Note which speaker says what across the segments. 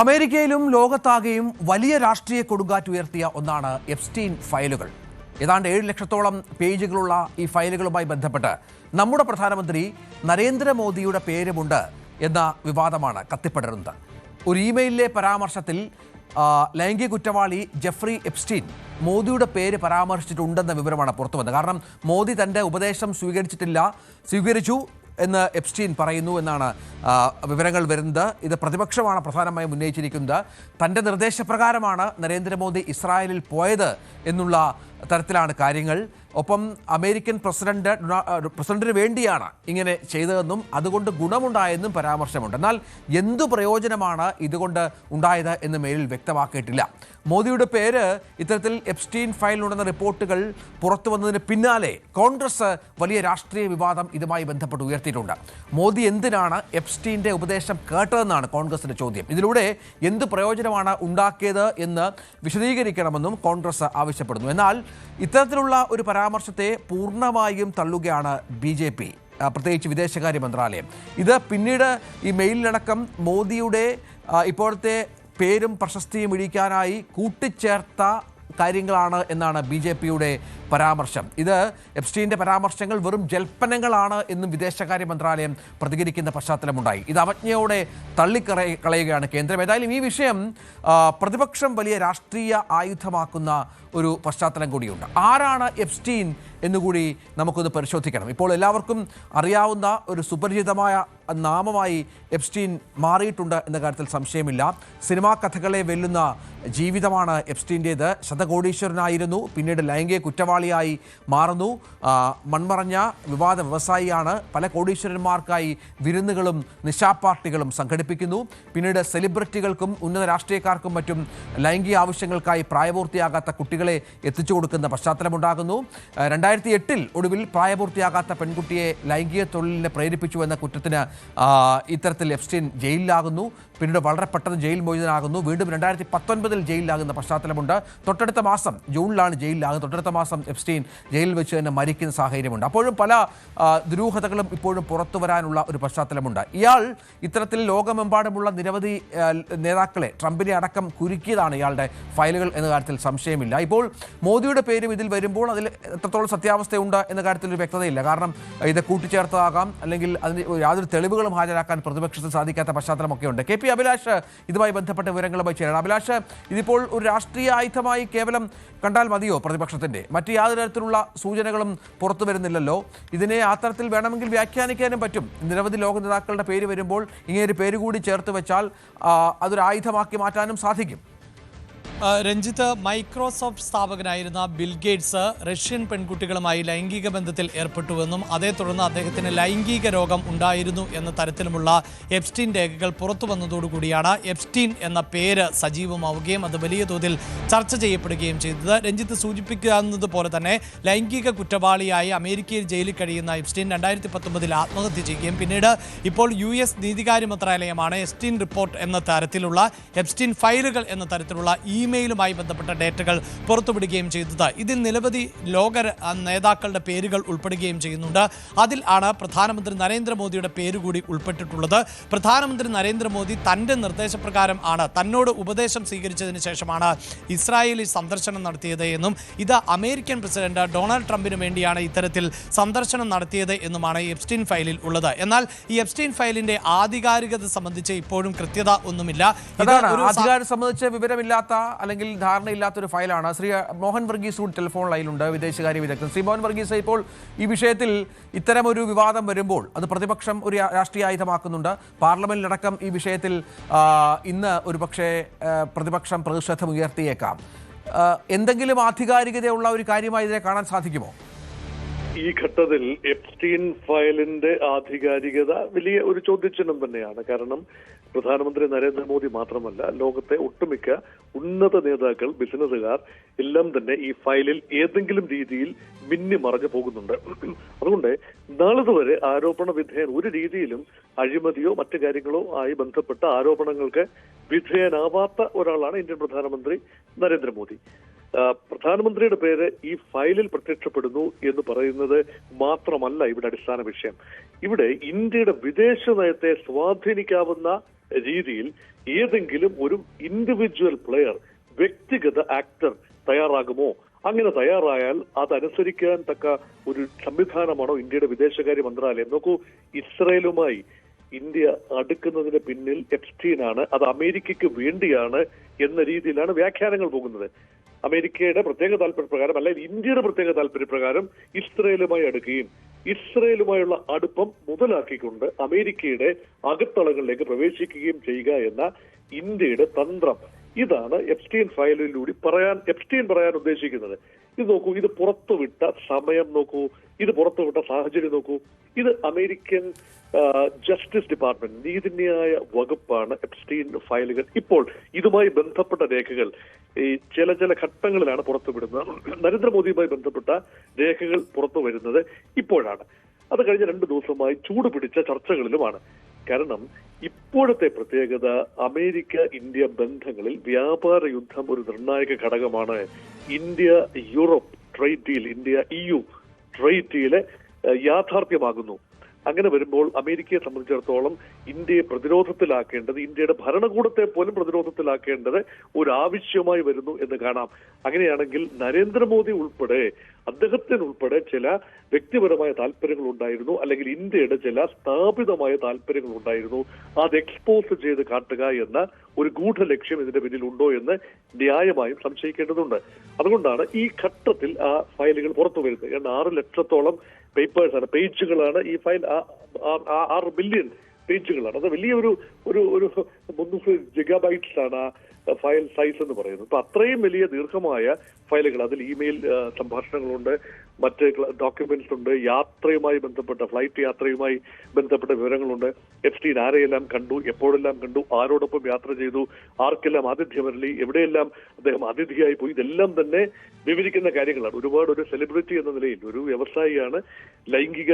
Speaker 1: അമേരിക്കയിലും ലോകത്താകെയും വലിയ രാഷ്ട്രീയ കൊടുങ്കാറ്റ് ഉയർത്തിയ ഒന്നാണ് എപ്സ്റ്റീൻ ഫയലുകൾ. ഏതാണ്ട് ഏഴ് ലക്ഷത്തോളം പേജുകളുള്ള ഈ ഫയലുകളുമായി ബന്ധപ്പെട്ട് നമ്മുടെ പ്രധാനമന്ത്രി നരേന്ദ്രമോദിയുടെ പേരുമുണ്ട് എന്ന വിവാദമാണ് കത്തിപ്പടരുന്നത്. ഒരു ഇമെയിലിലെ പരാമർശത്തിൽ ലൈംഗിക കുറ്റവാളി ജെഫ്രി എപ്സ്റ്റീൻ മോദിയുടെ പേര് പരാമർശിച്ചിട്ടുണ്ടെന്ന വിവരമാണ് പുറത്തുവന്നത്. കാരണം മോദി തന്റെ ഉപദേശം സ്വീകരിച്ചിട്ടില്ല സ്വീകരിച്ചു എന്ന് എപ്സ്റ്റീൻ പറയുന്നു എന്നാണ് വിവരങ്ങൾ വരുന്നത്. ഇത് പ്രതിപക്ഷമാണ് പ്രധാനമായും ഉന്നയിച്ചിരിക്കുന്നത്. തന്റെ നിർദ്ദേശപ്രകാരമാണ് നരേന്ദ്രമോദി ഇസ്രായേലിൽ പോയത് എന്നുള്ള തരത്തിലാണ് കാര്യങ്ങൾ. ഒപ്പം അമേരിക്കൻ പ്രസിഡന്റ് പ്രസിഡന്റിന് വേണ്ടിയാണ് ഇങ്ങനെ ചെയ്തതെന്നും അതുകൊണ്ട് ഗുണമുണ്ടായെന്നും പരാമർശമുണ്ട്. എന്നാൽ എന്തു പ്രയോജനമാണ് ഇതുകൊണ്ട് ഉണ്ടായത് എന്ന് മേലിൽ വ്യക്തമാക്കിയിട്ടില്ല. മോദിയുടെ പേര് ഇത്തരത്തിൽ എപ്സ്റ്റീൻ ഫയലിലുണ്ടെന്ന റിപ്പോർട്ടുകൾ പുറത്തു വന്നതിന് പിന്നാലെ കോൺഗ്രസ് വലിയ രാഷ്ട്രീയ വിവാദം ഇതുമായി ബന്ധപ്പെട്ട് ഉയർത്തിയിട്ടുണ്ട്. മോദി എന്തിനാണ് എപ്സ്റ്റീന്റെ ഉപദേശം കേട്ടതെന്നാണ് കോൺഗ്രസിന്റെ ചോദ്യം. ഇതിലൂടെ എന്ത് പ്രയോജനമാണ് ഉണ്ടാക്കിയത് എന്ന് വിശദീകരിക്കണമെന്നും കോൺഗ്രസ് ആവശ്യപ്പെടുന്നു. എന്നാൽ ഇത്തരത്തിലുള്ള ഒരു പരാമർശത്തെ പൂർണമായും തള്ളുകയാണ് ബി ജെ പി പ്രത്യേകിച്ച് വിദേശകാര്യ മന്ത്രാലയം. ഇത് പിന്നീട് ഈ മെയിലിലടക്കം മോദിയുടെ ഇപ്പോഴത്തെ പേരും പ്രശസ്തിയും ഇടിക്കാനായി കൂട്ടിച്ചേർത്ത കാര്യങ്ങളാണ് എന്നാണ് ബി ജെ പിയുടെ പരാമർശം. ഇത് എപ്സ്റ്റീന്റെ പരാമർശങ്ങൾ വെറും ജൽപ്പനങ്ങളാണ് എന്നും വിദേശകാര്യ മന്ത്രാലയം പ്രതികരിക്കുന്ന പശ്ചാത്തലമുണ്ടായി. ഇത് അവജ്ഞയോടെ തള്ളിക്കള കളയുകയാണ് കേന്ദ്രം. ഏതായാലും ഈ വിഷയം പ്രതിപക്ഷം വലിയ രാഷ്ട്രീയ ആയുധമാക്കുന്ന ഒരു പശ്ചാത്തലം കൂടിയുണ്ട്. ആരാണ് എപ്സ്റ്റീൻ എന്നുകൂടി നമുക്കൊന്ന് പരിശോധിക്കണം. ഇപ്പോൾ എല്ലാവർക്കും അറിയാവുന്ന ഒരു സുപരിചിതമായ നാമമായി എപ്സ്റ്റീൻ മാറിയിട്ടുണ്ട് എന്ന കാര്യത്തിൽ സംശയമില്ല. സിനിമാ കഥകളെ വെല്ലുന്ന ജീവിതമാണ് എപ്സ്റ്റീന്റേത് ശതകോടീശ്വരനായിരുന്നു. പിന്നീട് ലൈംഗിക കുറ്റവാളിയായി മാറുന്നു. മൺമറഞ്ഞ വിവാദ വ്യവസായിയാണ് പല കോടീശ്വരന്മാർക്കായി വിരുന്നുകളും നിശാപാർട്ടികളും സംഘടിപ്പിക്കുന്നു. പിന്നീട് സെലിബ്രിറ്റികൾക്കും ഉന്നത രാഷ്ട്രീയക്കാർക്കും മറ്റും ലൈംഗിക ആവശ്യങ്ങൾക്കായി പ്രായപൂർത്തിയാകാത്ത കുട്ടികളെ എത്തിച്ചു കൊടുക്കുന്ന പശ്ചാത്തലമുണ്ടാകുന്നു. രണ്ടായിരത്തി എട്ടിൽ ഒടുവിൽ പ്രായപൂർത്തിയാകാത്ത പെൺകുട്ടിയെ ലൈംഗിക തൊഴിലിനെ പ്രേരിപ്പിച്ചു എന്ന കുറ്റത്തിന് ഇത്തരത്തിൽ എഫ്സ്റ്റീൻ ജയിലിലാകുന്നു. പിന്നീട് വളരെ പെട്ടെന്ന് ജയിൽ മോചിതനാകുന്നു. വീണ്ടും രണ്ടായിരത്തി പത്തൊൻപതിൽ ജയിലിലാകുന്ന പശ്ചാത്തലമുണ്ട്. തൊട്ടടുത്ത മാസം ജൂണിലാണ് ജയിലിലാകുന്നത്. തൊട്ടടുത്ത മാസം എപ്സ്റ്റീൻ ജയിലിൽ വെച്ച് തന്നെ മരിക്കുന്ന സാഹചര്യമുണ്ട്. അപ്പോഴും പല ദുരൂഹതകളും ഇപ്പോഴും പുറത്തു വരാനുള്ള ഒരു പശ്ചാത്തലമുണ്ട്. ഇയാൾ ഇത്തരത്തിൽ ലോകമെമ്പാടുമുള്ള നിരവധി നേതാക്കളെ ട്രംപിനെ അടക്കം കുരുക്കിയതാണ് ഇയാളുടെ ഫയലുകൾ എന്ന കാര്യത്തിൽ സംശയമില്ല. ഇപ്പോൾ മോദിയുടെ പേരും ഇതിൽ വരുമ്പോൾ അതിൽ എത്രത്തോളം സത്യാവസ്ഥയുണ്ട് എന്ന കാര്യത്തിൽ ഒരു വ്യക്തതയില്ല. കാരണം ഇത് കൂട്ടിച്ചേർത്തതാകാം അല്ലെങ്കിൽ അതിന് യാതൊരു തെളിവുകളും ഹാജരാക്കാൻ പ്രതിപക്ഷത്തിന് സാധിക്കാത്ത പശ്ചാത്തലമൊക്കെ ഉണ്ട് കെ പി അഭിലാഷ് ഇതുമായി ബന്ധപ്പെട്ട വിവരങ്ങളുമായി ചേരണം അഭിലാഷ് ഇതിപ്പോൾ ഒരു രാഷ്ട്രീയ ആയുധമായി കേവലം കണ്ടാൽ മതിയോ പ്രതിപക്ഷത്തിന്റെ? മറ്റ് യാതൊരു തരത്തിലുള്ള സൂചനകളും പുറത്തു വരുന്നില്ലല്ലോ. ഇതിനെ ആ തരത്തിൽ വേണമെങ്കിൽ വ്യാഖ്യാനിക്കാനും പറ്റും. നിരവധി ലോക നേതാക്കളുടെ പേര് വരുമ്പോൾ ഇങ്ങനെ ഒരു പേര് കൂടി ചേർത്ത് വെച്ചാൽ അതൊരു ആയുധമാക്കി മാറ്റാനും സാധിക്കും.
Speaker 2: രഞ്ജിത്ത് മൈക്രോസോഫ്റ്റ് സ്ഥാപകനായിരുന്ന ബിൽ ഗേറ്റ്സ് റഷ്യൻ പെൺകുട്ടികളുമായി ലൈംഗിക ബന്ധത്തിൽ ഏർപ്പെട്ടുവെന്നും അതേ തുടർന്ന് അദ്ദേഹത്തിന് ലൈംഗിക രോഗം ഉണ്ടായിരുന്നു എന്ന തരത്തിലുമുള്ള എപ്സ്റ്റീൻ രേഖകൾ പുറത്തു വന്നതോടുകൂടിയാണ് എപ്സ്റ്റീൻ എന്ന പേര് സജീവമാവുകയും അത് വലിയ തോതിൽ ചർച്ച ചെയ്യപ്പെടുകയും ചെയ്തത്. രഞ്ജിത്ത് സൂചിപ്പിക്കുന്നത് പോലെ തന്നെ ലൈംഗിക കുറ്റവാളിയായി അമേരിക്കയിൽ ജയിലിൽ കഴിയുന്ന എപ്സ്റ്റീൻ രണ്ടായിരത്തി പത്തൊമ്പതിൽ ആത്മഹത്യ ചെയ്യുകയും പിന്നീട് ഇപ്പോൾ യു എസ് നീതികാര്യ മന്ത്രാലയമാണ് എപ്സ്റ്റീൻ റിപ്പോർട്ട് എന്ന തരത്തിലുള്ള എപ്സ്റ്റീൻ ഫയലുകൾ എന്ന തരത്തിലുള്ള ഇമെയിലുമായി ബന്ധപ്പെട്ട ഡേറ്റകൾ പുറത്തുവിടുകയും ചെയ്തത്. ഇതിൽ നിരവധി ലോക നേതാക്കളുടെ പേരുകൾ ഉൾപ്പെടുകയും ചെയ്യുന്നുണ്ട്. അതിൽ ആണ് പ്രധാനമന്ത്രി നരേന്ദ്രമോദിയുടെ പേര് കൂടി ഉൾപ്പെട്ടിട്ടുള്ളത്. പ്രധാനമന്ത്രി നരേന്ദ്രമോദി തന്റെ നിർദ്ദേശപ്രകാരം ആണ് തന്നോട് ഉപദേശം സ്വീകരിച്ചതിന് ശേഷമാണ് ഇസ്രായേലിൽ സന്ദർശനം നടത്തിയത് എന്നും ഇത് അമേരിക്കൻ പ്രസിഡന്റ് ഡൊണാൾഡ് ട്രംപിന് വേണ്ടിയാണ് ഇത്തരത്തിൽ സന്ദർശനം നടത്തിയത് എന്നുമാണ് എപ്സ്റ്റീൻ ഫയലിൽ ഉള്ളത്. എന്നാൽ ഈ എപ്സ്റ്റീൻ ഫയലിന്റെ ആധികാരികത സംബന്ധിച്ച് ഇപ്പോഴും കൃത്യത ഒന്നുമില്ല. ഒരു
Speaker 1: സംബന്ധിച്ച് വിവരമില്ലാത്ത അല്ലെങ്കിൽ ധാരണയില്ലാത്തൊരു ഫയലാണ്. ശ്രീ മോഹൻ വർഗീസ് കൂടി ടെലിഫോൺ ലൈനിലുണ്ട് വിദേശകാര്യ വിദഗ്ധൻ. ശ്രീ മോഹൻ വർഗീസ് ഇപ്പോൾ ഈ വിഷയത്തിൽ ഇത്തരമൊരു വിവാദം വരുമ്പോൾ അത് പ്രതിപക്ഷം ഒരു രാഷ്ട്രീയ ആയുധമാക്കുന്നുണ്ട്. പാർലമെന്റിലടക്കം ഈ വിഷയത്തിൽ ഇന്ന് ഒരു പക്ഷേ പ്രതിപക്ഷം പ്രതിഷേധം ഉയർത്തിയേക്കാം എന്തെങ്കിലും ആധികാരികതയുള്ള ഒരു കാര്യമായി ഇതിനെ കാണാൻ സാധിക്കുമോ?
Speaker 3: ഈ ഘട്ടത്തിൽ എപ്സ്റ്റീൻ ഫയലിന്റെ ആധികാരികത വലിയ ഒരു ചോദ്യചിഹ്നം തന്നെയാണ്. കാരണം പ്രധാനമന്ത്രി നരേന്ദ്രമോദി മാത്രമല്ല ലോകത്തെ ഒട്ടുമിക്ക ഉന്നത നേതാക്കൾ ബിസിനസ്സുകാർ എല്ലാം തന്നെ ഈ ഫയലിൽ ഏതെങ്കിലും രീതിയിൽ മിന്നി മറഞ്ഞു പോകുന്നുണ്ട്. അതുകൊണ്ട് നാളിതുവരെ ആരോപണ വിധേയൻ ഒരു രീതിയിലും അഴിമതിയോ മറ്റു കാര്യങ്ങളോ ആയി ബന്ധപ്പെട്ട ആരോപണങ്ങൾക്ക് വിധേയനാവാത്ത ഒരാളാണ് ഇന്ത്യൻ പ്രധാനമന്ത്രി നരേന്ദ്രമോദി. പ്രധാനമന്ത്രിയുടെ പേര് ഈ ഫയലിൽ പ്രത്യക്ഷപ്പെടുന്നു എന്ന് പറയുന്നത് മാത്രമല്ല ഇവിടെ അടിസ്ഥാന വിഷയം. ഇവിടെ ഇന്ത്യയുടെ വിദേശ നയത്തെ സ്വാധീനിക്കാവുന്ന രീതിയിൽ ഏതെങ്കിലും ഒരു ഇൻഡിവിജ്വൽ പ്ലെയർ വ്യക്തിഗത ആക്ടർ തയ്യാറാകുമോ? അങ്ങനെ തയ്യാറായാൽ അതനുസരിക്കാൻ തക്ക ഒരു സംവിധാനമാണോ ഇന്ത്യയുടെ വിദേശകാര്യ മന്ത്രാലയം? നോക്കൂ ഇസ്രയേലുമായി ഇന്ത്യ അടുക്കുന്നതിന് പിന്നിൽ എപ്സ്റ്റീനാണ് അത് അമേരിക്കയ്ക്ക് വേണ്ടിയാണ് എന്ന രീതിയിലാണ് വ്യാഖ്യാനങ്ങൾ പോകുന്നത്. അമേരിക്കയുടെ പ്രത്യേക താല്പര്യപ്രകാരം അല്ലെങ്കിൽ ഇന്ത്യയുടെ പ്രത്യേക താല്പര്യപ്രകാരം ഇസ്രയേലുമായി അടുക്കുകയും ഇസ്രയേലുമായുള്ള അടുപ്പം മുതലാക്കിക്കൊണ്ട് അമേരിക്കയുടെ അകത്തളങ്ങളിലേക്ക് പ്രവേശിക്കുകയും ചെയ്യുക എന്ന ഇന്ത്യയുടെ തന്ത്രം. ഇതാണ് എപ്സ്റ്റീൻ ഫയലിലൂടെ പറയാൻ എപ്സ്റ്റീൻ പറയാൻ ഉദ്ദേശിക്കുന്നത്. ഇത് നോക്കൂ ഇത് പുറത്തുവിട്ട സമയം നോക്കൂ ഇത് പുറത്തുവിട്ട സാഹചര്യം നോക്കൂ. ഇത് അമേരിക്കൻ ജസ്റ്റിസ് ഡിപ്പാർട്ട്മെന്റ് നീതിന്യായ വകുപ്പാണ് എപ്സ്റ്റീൻ ഫയലുകൾ. ഇപ്പോൾ ഇതുമായി ബന്ധപ്പെട്ട രേഖകൾ. ഈ ചില ചില ഘട്ടങ്ങളിലാണ് പുറത്തുവിടുന്നത്. നരേന്ദ്രമോദിയുമായി ബന്ധപ്പെട്ട രേഖകൾ പുറത്തു വരുന്നത് ഇപ്പോഴാണ്. അത് കഴിഞ്ഞ രണ്ട് ദിവസമായി ചൂട് പിടിച്ച ചർച്ചകളിലുമാണ്. കാരണം ഇപ്പോഴത്തെ പ്രത്യേകത അമേരിക്ക ഇന്ത്യ ബന്ധങ്ങളിൽ വ്യാപാര യുദ്ധം ഒരു നിർണായക ഘടകമാണ്. India Europe trade deal India E U trade deal യാഥാർത്ഥ്യമാകുന്നു. അങ്ങനെ വരുമ്പോൾ അമേരിക്കയെ സംബന്ധിച്ചിടത്തോളം ഇന്ത്യയെ പ്രതിരോധത്തിലാക്കേണ്ടത് ഇന്ത്യയുടെ ഭരണകൂടത്തെ പോലും പ്രതിരോധത്തിലാക്കേണ്ടത് ഒരു ആവശ്യമായി വരുന്നു എന്ന് കാണാം. അങ്ങനെയാണെങ്കിൽ നരേന്ദ്രമോദി ഉൾപ്പെടെ അദ്ദേഹത്തിനുൾപ്പെടെ ചില വ്യക്തിപരമായ താല്പര്യങ്ങൾ ഉണ്ടായിരുന്നു അല്ലെങ്കിൽ ഇന്ത്യയുടെ ചില സ്ഥാപിതമായ താല്പര്യങ്ങൾ ഉണ്ടായിരുന്നു അത് എക്സ്പോസ് ചെയ്ത് കാട്ടുക എന്ന ഒരു ഗൂഢ ലക്ഷ്യം ഇതിന്റെ പിന്നിലുണ്ടോ എന്ന് ന്യായമായും സംശയിക്കേണ്ടതുണ്ട്. അതുകൊണ്ടാണ് ഈ ഘട്ടത്തിൽ ആ ഫയലുകൾ പുറത്തു വരുന്നത്. കാരണം ആറ് ലക്ഷത്തോളം പേപ്പേഴ്സ് ആണ് പേജുകളാണ് ഈ ഫയൽ ആറ് ബില്യൺ പേജുകളാണ് അത് വലിയൊരു ഒരു ഒരു മുന്നൂറ് ജിഗാബൈറ്റ്സ് ആണ് ഫയൽ സൈസ് എന്ന് പറയുന്നത് അപ്പൊ അത്രയും വലിയ ദീർഘമായ ഫയലുകൾ അതിൽ ഇമെയിൽ സംഭാഷണങ്ങളുണ്ട് മറ്റ് ഡോക്യുമെന്റ്സ് ഉണ്ട് യാത്രയുമായി ബന്ധപ്പെട്ട ഫ്ലൈറ്റ് യാത്രയുമായി ബന്ധപ്പെട്ട വിവരങ്ങളുണ്ട്. എഫ് ടി ആരെയെല്ലാം കണ്ടു എപ്പോഴെല്ലാം കണ്ടു ആരോടൊപ്പം യാത്ര ചെയ്തു ആർക്കെല്ലാം ആതിഥ്യമരളി എവിടെയെല്ലാം അദ്ദേഹം അതിഥിയായി പോയി ഇതെല്ലാം തന്നെ വിവരിക്കുന്ന കാര്യങ്ങളാണ്. ഒരുപാട് ഒരു സെലിബ്രിറ്റി എന്ന നിലയിൽ ഒരു വ്യവസായിയാണ് ലൈംഗിക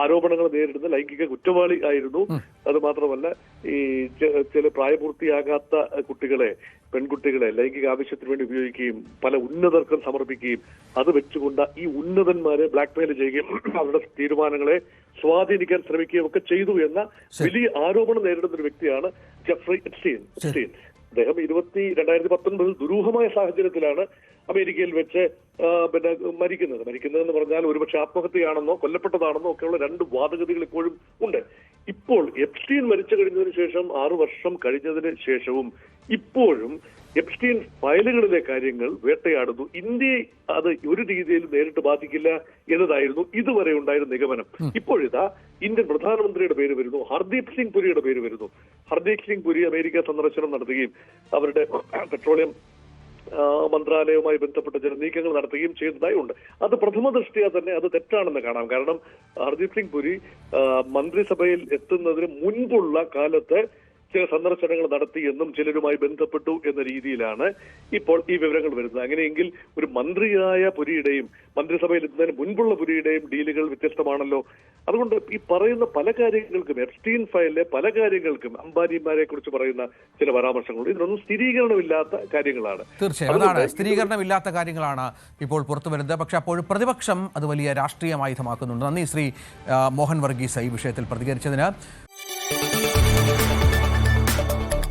Speaker 3: ആരോപണങ്ങൾ നേരിടുന്ന ലൈംഗിക കുറ്റവാളി ആയിരുന്നു. അത് മാത്രമല്ല ഈ ചില പ്രായപൂർത്തിയാകാത്ത കുട്ടികളെ പെൺകുട്ടികളെ ലൈംഗിക ആവശ്യത്തിന് വേണ്ടി ഉപയോഗിക്കുകയും പല ഉന്നതർക്കും സമർപ്പിക്കുകയും അത് വെച്ചുകൊണ്ട് ഈ ഉന്നതന്മാരെ ബ്ലാക്ക്മെയിൽ ചെയ്യുകയും അവരുടെ തീരുമാനങ്ങളെ സ്വാധീനിക്കാൻ ശ്രമിക്കുകയും ഒക്കെ ചെയ്തു എന്ന വലിയ ആരോപണം നേരിടുന്ന ഒരു വ്യക്തിയാണ് ജെഫ്രി എക്സ്റ്റീൻ എക്സ്റ്റീൻ അദ്ദേഹം ഇരുപത്തി രണ്ടായിരത്തി പത്തൊൻപതിൽ ദുരൂഹമായ സാഹചര്യത്തിലാണ് അമേരിക്കയിൽ വെച്ച് പിന്നെ മരിക്കുന്നത്. മരിക്കുന്നതെന്ന് പറഞ്ഞാൽ ഒരുപക്ഷെ ആത്മഹത്യയാണെന്നോ കൊല്ലപ്പെട്ടതാണെന്നോ ഒക്കെയുള്ള രണ്ട് വാദഗതികൾ ഇപ്പോഴും ഉണ്ട്. ഇപ്പോൾ എപ്സ്റ്റീൻ മരിച്ചു കഴിഞ്ഞതിന് ശേഷം ആറു വർഷം കഴിഞ്ഞതിന് ശേഷവും ഇപ്പോഴും എപ്സ്റ്റീൻ ഫയലുകളിലെ കാര്യങ്ങൾ വേട്ടയാടുന്നു. ഇന്ത്യയെ അത് ഒരു രീതിയിൽ നേരിട്ട് ബാധിക്കില്ല എന്നതായിരുന്നു ഇതുവരെ ഉണ്ടായിരുന്ന നിഗമനം. ഇപ്പോഴിതാ ഇന്ത്യൻ പ്രധാനമന്ത്രിയുടെ പേര് വരുന്നു ഹർദീപ് സിംഗ് പുരിയുടെ പേര് വരുന്നു. ഹർദീപ് സിംഗ് പുരി അമേരിക്ക സന്ദർശനം നടത്തുകയും അവരുടെ പെട്രോളിയം മന്ത്രാലയവുമായി ബന്ധപ്പെട്ട ചില നീക്കങ്ങൾ നടത്തുകയും ചെയ്തതായി ഉണ്ട്. അത് പ്രഥമ ദൃഷ്ടിയാ തന്നെ അത് തെറ്റാണെന്ന് കാണാം. കാരണം ഹർദീപ് സിംഗ് പുരി മന്ത്രിസഭയിൽ എത്തുന്നതിന് മുൻപുള്ള കാലത്ത് ചില സന്ദർശനങ്ങൾ നടത്തി എന്നും ചിലരുമായി ബന്ധപ്പെട്ടു എന്ന രീതിയിലാണ് ഇപ്പോൾ ഈ വിവരങ്ങൾ വരുന്നത്. അങ്ങനെയെങ്കിൽ ഒരു മന്ത്രിയായ പുരിയുടെയും മന്ത്രിസഭയിൽ എത്തുന്നതിന് മുൻപുള്ള പുരിയുടെയും ഡീലുകൾ വ്യത്യസ്തമാണല്ലോ. അതുകൊണ്ട് ഈ പറയുന്ന പല കാര്യങ്ങൾക്കും എഫ്സ്റ്റീൻ ഫയലിലെ പല കാര്യങ്ങൾക്കും അംബാനിമാരെ കുറിച്ച് പറയുന്ന ചില പരാമർശങ്ങളുണ്ട്. ഇതിനൊന്നും സ്ഥിരീകരണമില്ലാത്ത കാര്യങ്ങളാണ്.
Speaker 1: തീർച്ചയായും. അതാണ് സ്ഥിരീകരണമില്ലാത്ത കാര്യങ്ങളാണ് ഇപ്പോൾ പുറത്തു വരുന്നത്. പക്ഷെ അപ്പോഴും പ്രതിപക്ഷം അത് വലിയ രാഷ്ട്രീയമായുധമാക്കുന്നുണ്ട് നന്ദി ശ്രീ മോഹൻ വർഗീസ് ഈ വിഷയത്തിൽ പ്രതികരിച്ചതിന്.